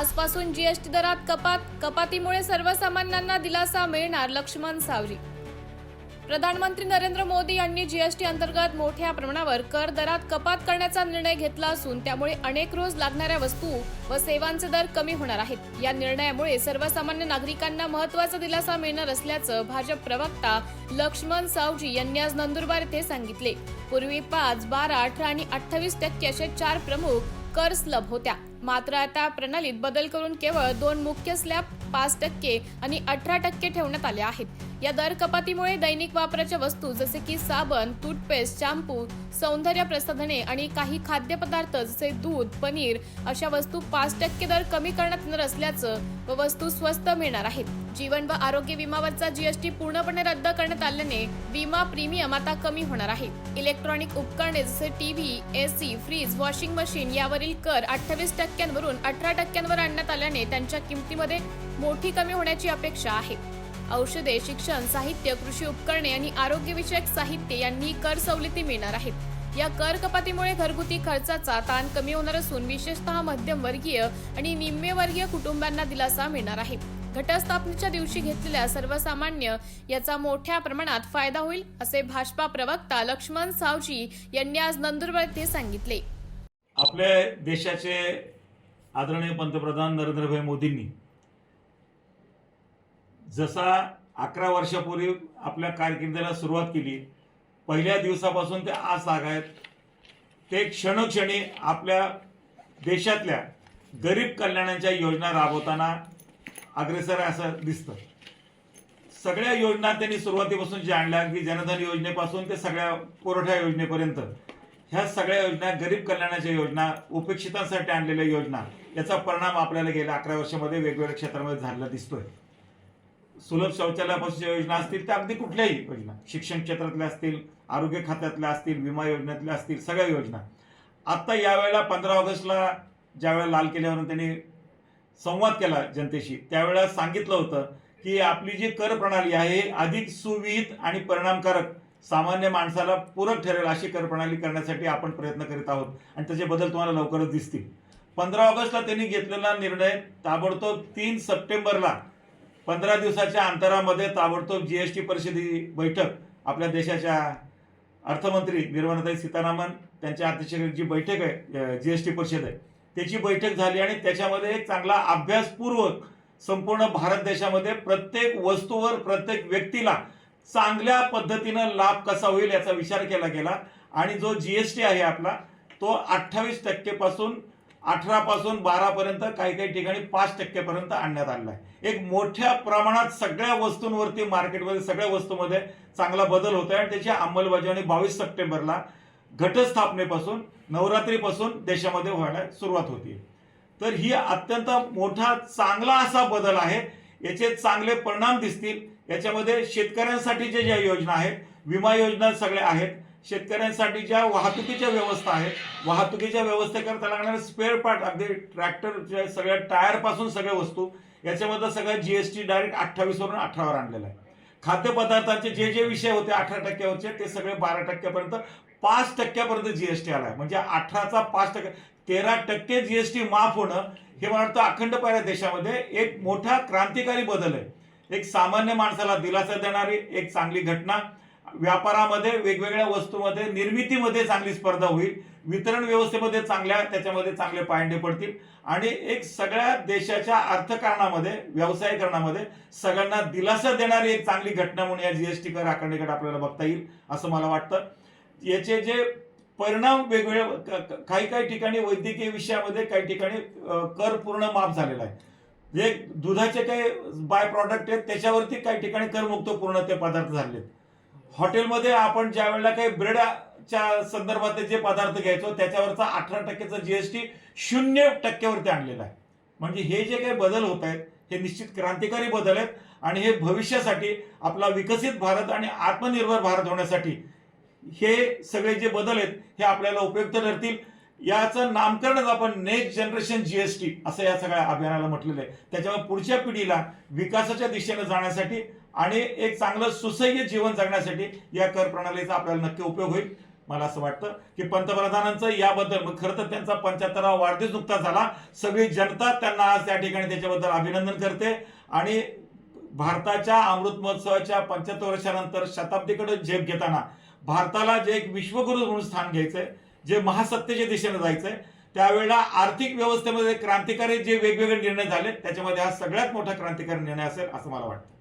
आजपासून जीएसटी दरात कपात कपातीमुळे सर्वसामान्यांना दिलासा मिळणार लक्ष्मण सावरी. प्रधानमंत्री नरेंद्र मोदी यांनी जीएसटी अंतर्गत मोठ्या प्रमाणावर कर दरात कपात करण्याचा निर्णय घेतला असून त्यामुळे अनेक रोज लागणाऱ्या वस्तू व सेवांचे दर कमी होणार आहेत. या निर्णयामुळे सर्वसामान्य नागरिकांना महत्त्वाचा दिलासा मिळणार असल्याचं भाजप प्रवक्ता लक्ष्मण सावजी यांनी आज नंदुरबार येथे सांगितले. पूर्वी पाच बारा अठरा आणि अठ्ठावीस टक्के असे चार प्रमुख कर स्लब होत्या. मात्र आता प्रणालीत बदल करून केवळ दोन मुख्य स्लॅब पाच टक्के आणि अठरा टक्के ठेवण्यात आले आहेत. या दर कपातीमुळे दैनिक वापराच्या वस्तू जसे की साबण टूथपेस्ट शॅम्पू सौंदर्य प्रसाधने आणि काही खाद्यपदार्थ जसे दूध पनीर अशा वस्तू पाच टक्के दर कमी करण्यात येणार असल्याचं व वस्तू स्वस्त मिळणार आहेत. जीवन व आरोग्य विमावरचा जीएसटी पूर्णपणे रद्द करण्यात आल्याने विमा प्रीमियम आता कमी होणार आहे. इलेक्ट्रॉनिक उपकरणे जसे TV AC fridge washing machine यावरील कर अठ्ठावीस टक्के टक्क्यांवरून अठरा टक्क्यांवर आणण्यात आल्याने त्यांच्या किमतीमध्ये मोठी कमी होण्याची अपेक्षा आहे. औषधे शिक्षण साहित्य कृषी उपकरणे आणि आरोग्यविषयक साहित्य यांनी कर सवलती मिळणार आहेत. या कर कपातीमुळे घरगुती खर्चाचा ताण कमी होणार असून विशेषतः मध्यमवर्गीय आणि निम्मेवर्गीय कुटुंबांना दिलासा मिळणार आहे. घटस्थापनेच्या दिवशी घेतलेल्या सर्वसामान्य याचा मोठ्या प्रमाणात फायदा होईल असे भाजपा प्रवक्ता लक्ष्मण सावजी यांनी आज नंदुरबार येथे सांगितले. आपल्या देशाचे आदरणीय पंतप्रधान नरेंद्रभाई मोदींनी जसा अकरा वर्षापूर्वी आपल्या कारकिर्दीला सुरुवात केली पहिल्या दिवसापासून ते आज आहेत ते क्षणोक्षणी आपल्या देशातल्या गरीब कल्याणाच्या योजना राबवताना अग्रेसर आहे असं दिसतं. सगळ्या योजना त्यांनी सुरुवातीपासून ज्या आणल्या की जनधन योजनेपासून ते सगळ्या पुरवठा योजनेपर्यंत ह्या सगळ्या योजना गरीब कल्याणाच्या योजना उपेक्षितांसाठी आणलेल्या योजना याचा परिणाम आपल्याला गेल्या अकरा वर्षामध्ये वेगवेगळ्या क्षेत्रामध्ये झालेला दिसतोय. सुलभ शौचालयापासूनच्या योजना असतील त्या अगदी कुठल्याही योजना. शिक्षण क्षेत्रातल्या असतील आरोग्य खात्यातल्या असतील विमा योजनेतल्या असतील सगळ्या योजना. आत्ता यावेळेला पंधरा ऑगस्टला ज्यावेळेला लाल किल्ल्यावरून त्यांनी संवाद केला जनतेशी त्यावेळेला सांगितलं होतं की आपली जी कर प्रणाली आहे अधिक सुविहित आणि परिणामकारक सामान्य माणसाला पूरक ठरेल अशी कर प्रणाली करण्यासाठी आपण प्रयत्न करीत आहोत. आणि त्याचे बदल तुम्हाला लवकरच दिसतील. पंधरा ऑगस्टला त्यांनी घेतलेला निर्णय ताबडतोब तीन सप्टेंबरला पंधरा दिवसाच्या अंतरामध्ये ताबडतोब जी एस टी परिषदेची बैठक आपल्या देशाच्या अर्थमंत्री निर्मलाताई सीतारामन त्यांच्या अध्यक्षतेखाली जी बैठक आहे जी एस टी परिषद आहे. त्याची बैठक झाली आणि त्याच्यामध्ये एक चांगला अभ्यासपूर्वक संपूर्ण भारत देशामध्ये प्रत्येक वस्तूवर प्रत्येक व्यक्तीला चांगल्या पद्धतीनं लाभ कसा होईल याचा विचार केला गेला. आणि जो जी एस टी आहे आपला तो अठ्ठावीस टक्केपासून अठरा पासून बारा पर्यंत काही काही ठिकाणी पाच टक्केपर्यंत आणण्यात आलेला आहे. एक मोठ्या प्रमाणात सगळ्या वस्तूंवरती मार्केटमध्ये सगळ्या वस्तूमध्ये चांगला बदल होत आहे आणि त्याची अंमलबजावणी बावीस सप्टेंबरला घटस्थापनेपासून नवरात्रीपासून देशामध्ये व्हायला सुरुवात होती. तर ही अत्यंत मोठा चांगला असा बदल आहे. याचे चांगले परिणाम दिसतील. याच्यामध्ये शेतकऱ्यांसाठीच्या ज्या योजना आहेत विमा योजना सगळ्या आहेत. शेतकऱ्यांसाठी ज्या वाहतुकीच्या व्यवस्था आहेत. वाहतुकीच्या व्यवस्थेकरता लागणारे स्पेअर पार्ट अगदी ट्रॅक्टरच्या सगळ्या टायरपासून सगळ्या वस्तू याच्यामध्ये सगळं टी डायरेक्ट अठ्ठावीस वरून अठरावर आणलेलं आहे. खाद्यपदार्थांचे जे जे विषय होते अठरा टक्क्यावरचे ते सगळे बारा टक्क्यापर्यंत पाच टक्क्यापर्यंत जीएसटी आलाय म्हणजे अठराचा पाच टक्के तेरा टक्के जीएसटी माफ होणं हे मला वाटतं अखंड पाहिल्या देशामध्ये एक मोठा क्रांतिकारी बदल आहे. एक सामान्य माणसाला दिलासा देणारी एक चांगली घटना व्यापारामध्ये वेगवेगळ्या वस्तूमध्ये निर्मितीमध्ये चांगली स्पर्धा होईल. वितरण व्यवस्थेमध्ये चांगल्या त्याच्यामध्ये चांगले पायंडे पडतील. आणि एक सगळ्या देशाच्या अर्थकारणामध्ये व्यवसायीकरणामध्ये सगळ्यांना दिलासा देणारी एक चांगली घटना म्हणून या जीएसटी कर आकारणीकडे आपल्याला बघता येईल असं मला वाटतं. याचे जे परिणाम वेगवेगळे काही काही ठिकाणी वैद्यकीय विषयामध्ये काही ठिकाणी कर पूर्ण माफ झालेला आहे. जे दुधाचे काही बाय प्रॉडक्ट आहेत त्याच्यावरती काही ठिकाणी करमुक्त पूर्ण ते पदार्थ झालेत. आहेत हॉटेलमध्ये आपण ज्या वेळेला काही ब्रेडच्या संदर्भात जे पदार्थ घ्यायचो त्याच्यावरचा अठरा टक्केचा जीएसटी शून्य टक्क्यावरती आणलेला आहे. म्हणजे हे जे काही बदल होत आहेत हे निश्चित क्रांतिकारी बदल आहेत आणि हे भविष्यासाठी आपला विकसित भारत आणि आत्मनिर्भर भारत होण्यासाठी हे सगळे जे बदल आहेत हे आपल्याला उपयुक्त ठरतील. याचं नामकरणच आपण नेक्स्ट जनरेशन जीएसटी असं या सगळ्या अभियानाला म्हटलेलं आहे. त्याच्यामुळे पुढच्या पिढीला विकासाच्या दिशेने जाण्यासाठी आणि एक चांगलं सुसह्य जीवन जगण्यासाठी या कर प्रणालीचा आपल्याला नक्की उपयोग होईल. मला असं वाटतं की पंतप्रधानांचं याबद्दल मग खरं तर त्यांचा पंच्याहत्तरावा वाढदिवस नुकता झाला. सगळी जनता त्यांना आज त्या ठिकाणी त्याच्याबद्दल अभिनंदन करते. आणि भारताच्या अमृत महोत्सवाच्या पंच्याहत्तर वर्षानंतर शताब्दीकडे झेप घेताना भारताला जे एक विश्वगुरु म्हणून स्थान घ्यायचंय जे महासत्तेच्या दिशेने जायचंय त्यावेळेला आर्थिक व्यवस्थेमध्ये क्रांतिकारी जे वेगवेगळे निर्णय झाले त्याच्यामध्ये हा सगळ्यात मोठा क्रांतिकारी निर्णय असेल असं मला वाटतं.